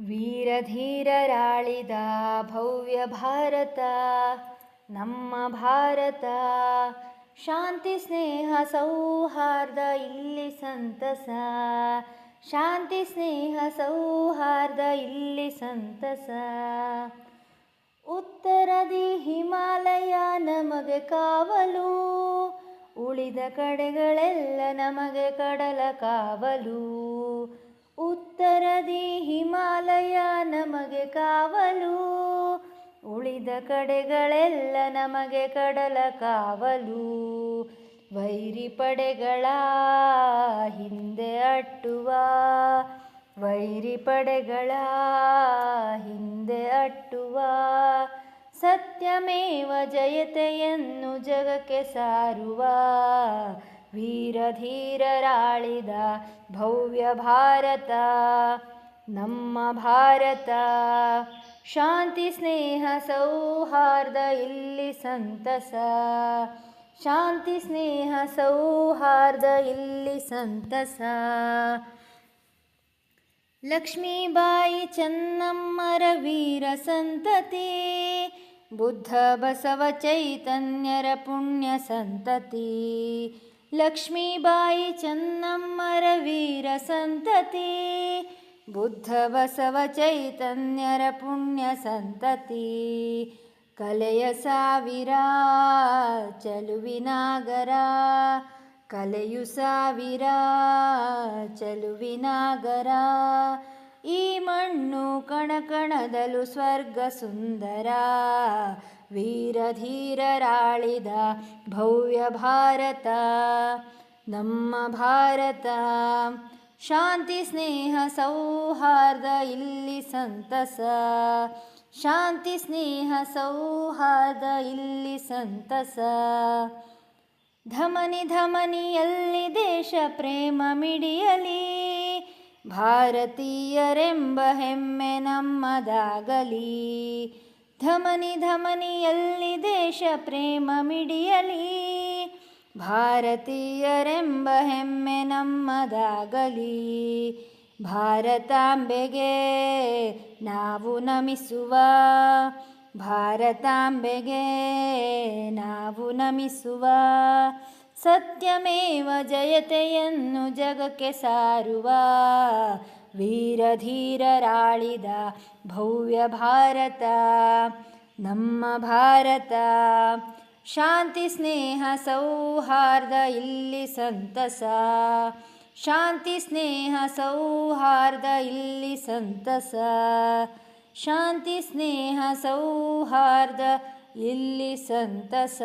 ವೀರಧೀರರಾಳಿದ ಭವ್ಯ ಭಾರತ, ನಮ್ಮ ಭಾರತ. ಶಾಂತಿ, ಸ್ನೇಹ, ಸೌಹಾರ್ದ, ಇಲ್ಲಿ ಸಂತಸ. ಶಾಂತಿ, ಸ್ನೇಹ, ಸೌಹಾರ್ದ, ಇಲ್ಲಿ ಸಂತಸ. ಉತ್ತರದಿ ಹಿಮಾಲಯ, ನಮಗೆ ಕಾವಲು. ಉಳಿದ ಕಡೆಗಳೆಲ್ಲ ನಮಗೆ ಕಡಲ ಕಾವಲು. ಕಾವಲು, ಉಳಿದ ಕಡೆಗಳೆಲ್ಲ ನಮಗೆ ಕಡಲ ಕಾವಲು. ವೈರಿ ಪಡೆಗಳ ಹಿಂದೆ ಅಟ್ಟುವ, ವೈರಿ ಪಡೆಗಳ ಹಿಂದೆ ಅಟ್ಟುವ. ಸತ್ಯಮೇವ ಜಯತೆಯನ್ನು ಜಗಕ್ಕೆ ಸಾರುವ, ವೀರಧೀರರಾಳಿದ ಭವ್ಯ ಭಾರತ. ನಮ್ಮ ಭಾರತ ಶಾಂತಿ ಸ್ನೇಹ ಸೌಹಾರ್ದ ಇಲ್ಲಿ ಸಂತಸ ಶಾಂತಿ ಸ್ನೇಹ ಸೌಹಾರ್ದ ಇಲ್ಲಿ ಸಂತಸ ಲಕ್ಷ್ಮೀಬಾಯಿ ಚೆನ್ನಮ್ಮರ ವೀರ ಸಂತತಿ ಬುದ್ಧ ಬಸವ ಚೈತನ್ಯರ ಪುಣ್ಯ ಸಂತತಿ ಲಕ್ಷ್ಮೀಬಾಯಿ ಚೆನ್ನಮ್ಮರ ವೀರ ಸಂತತಿ ಬುದ್ಧ ಬಸವ ಚೈತನ್ಯರ ಪುಣ್ಯ ಸಂತತಿ. ಕಲೆಯ ಸಾವಿರ ಚಲುವಿನಾಗರ ಕಲೆಯು ಸಾವಿರ ಚಲುವಿನಾಗರ ಈ ಮಣ್ಣು ಕಣಕಣದಲು ಸ್ವರ್ಗ ಸುಂದರ. ವೀರಧೀರರಾಳಿದ ಭವ್ಯ ಭಾರತ. ನಮ್ಮ ಭಾರತ. ಶಾಂತಿ, ಸ್ನೇಹ, ಸೌಹಾರ್ದ, ಇಲ್ಲಿ ಸಂತಸ. ಶಾಂತಿ, ಸ್ನೇಹ, ಸೌಹಾರ್ದ, ಇಲ್ಲಿ ಸಂತಸ. ಧಮನಿ, ಧಮನಿಯಲ್ಲಿ ದೇಶ ಪ್ರೇಮ ಮಿಡಿಯಲಿ. ಭಾರತೀಯರೆಂಬ ಹೆಮ್ಮೆ ನಮ್ಮದಾಗಲಿ. ಧಮನಿ, ಧಮನಿಯಲ್ಲಿ ದೇಶ ಪ್ರೇಮ ಮಿಡಿಯಲಿ. ಭಾರತೀಯರೆಂಬ ಹೆಮ್ಮೆ ನಮ್ಮದಾಗಲಿ. ಭಾರತಾಂಬೆಗೆ ನಾವು ನಮಿಸುವ, ಭಾರತಾಂಬೆಗೆ ನಾವು ನಮಿಸುವ ಸತ್ಯಮೇವ ಜಯತೆಯನ್ನು ಜಗಕ್ಕೆ ಸಾರುವ ವೀರಧೀರರಾಳಿದ ಭವ್ಯ ಭಾರತ, ನಮ್ಮ ಭಾರತ. ಶಾಂತಿ, ಸ್ನೇಹ, ಸೌಹಾರ್ದ ಇಲ್ಲಿ ಸಂತಸ. ಶಾಂತಿ, ಸ್ನೇಹ, ಸೌಹಾರ್ದ ಇಲ್ಲಿ ಸಂತಸ. ಶಾಂತಿ, ಸ್ನೇಹ, ಸೌಹಾರ್ದ ಇಲ್ಲಿ ಸಂತಸ.